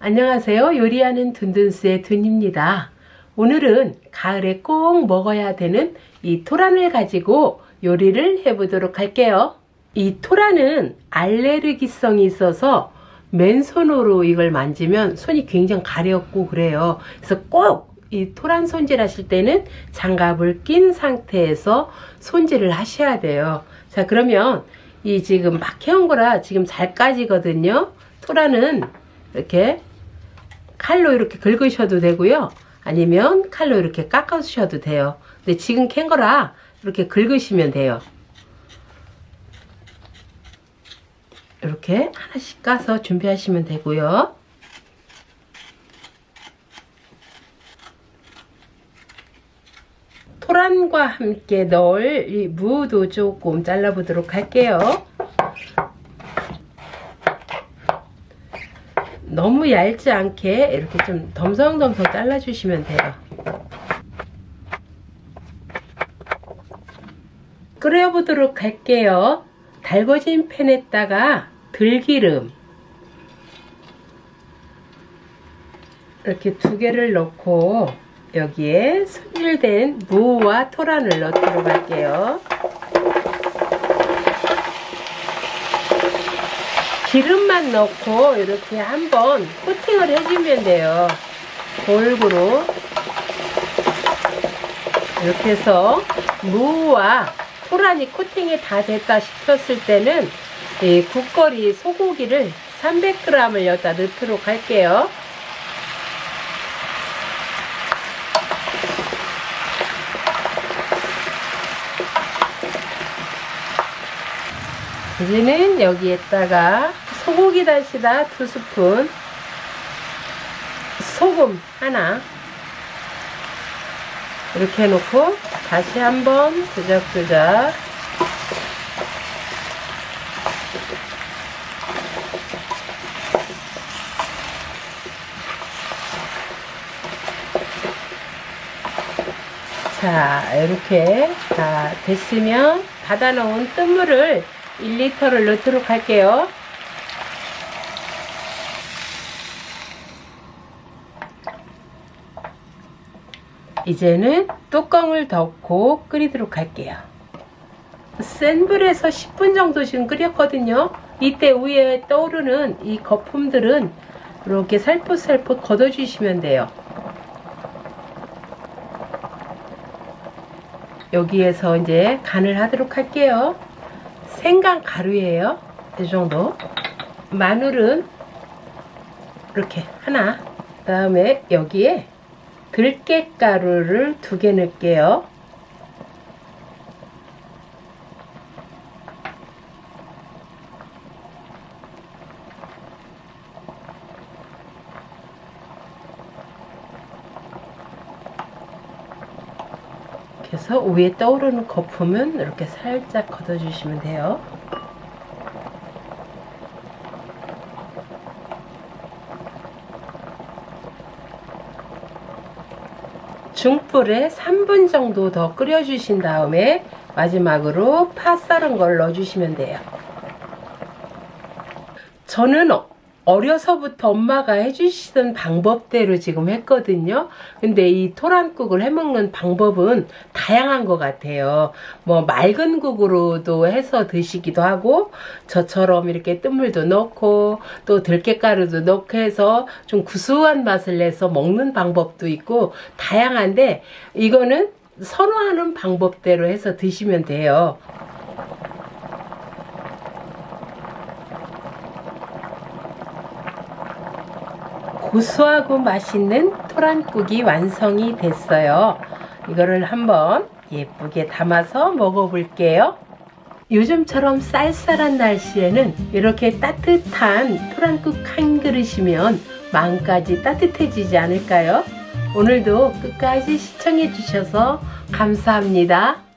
안녕하세요. 요리하는 둔둔스의 둔입니다. 오늘은 가을에 꼭 먹어야 되는 이 토란을 가지고 요리를 해보도록 할게요. 이 토란은 알레르기성이 있어서 맨손으로 이걸 만지면 손이 굉장히 가렵고 그래요. 그래서 꼭 이 토란 손질 하실 때는 장갑을 낀 상태에서 손질을 하셔야 돼요. 자, 그러면 이 지금 막 해온 거라 지금 잘 까지거든요. 토란은 이렇게 칼로 이렇게 긁으셔도 되고요. 아니면 칼로 이렇게 깎아주셔도 돼요. 근데 지금 캔 거라 이렇게 긁으시면 돼요. 이렇게 하나씩 까서 준비하시면 되고요. 토란과 함께 넣을 이 무도 조금 잘라보도록 할게요. 너무 얇지 않게 이렇게 좀 덤성덤성 잘라주시면 돼요. 끓여보도록 할게요. 달궈진 팬에다가 들기름 이렇게 두 개를 넣고 여기에 손질된 무와 토란을 넣도록 할게요. 기름만 넣고 이렇게 한번 코팅을 해주면 돼요. 골고루 이렇게 해서 무와 토란이 코팅이 다 됐다 싶었을 때는 이 국거리 소고기를 300g을 여기다 넣도록 할게요. 이제는 여기에다가 소고기 다시다 두 스푼. 소금 하나. 이렇게 해놓고 다시 한번 그적그적. 자 이렇게 다 됐으면 받아놓은 뜬물을 1리터를 넣도록 할게요. 이제는 뚜껑을 덮고 끓이도록 할게요. 센 불에서 10분 정도 지금 끓였거든요. 이때 위에 떠오르는 이 거품들은 이렇게 살포살포 걷어주시면 돼요. 여기에서 이제 간을 하도록 할게요. 생강 가루예요. 이 정도. 마늘은 이렇게 하나. 그 다음에 여기에 들깨 가루를 두 개 넣을게요. 해서 위에 떠오르는 거품은 이렇게 살짝 걷어주시면 돼요. 중불에 3분 정도 더 끓여주신 다음에 마지막으로 파 썰은 걸 넣어주시면 돼요. 저는 어려서부터 엄마가 해주시던 방법대로 지금 했거든요. 근데 이 토란국을 해먹는 방법은 다양한 것 같아요. 뭐 맑은 국으로도 해서 드시기도 하고 저처럼 이렇게 뜬물도 넣고 또 들깨가루도 넣고 해서 좀 구수한 맛을 내서 먹는 방법도 있고 다양한데 이거는 선호하는 방법대로 해서 드시면 돼요. 고소하고 맛있는 토란국이 완성이 됐어요. 이거를 한번 예쁘게 담아서 먹어볼게요. 요즘처럼 쌀쌀한 날씨에는 이렇게 따뜻한 토란국 한 그릇이면 마음까지 따뜻해지지 않을까요? 오늘도 끝까지 시청해 주셔서 감사합니다.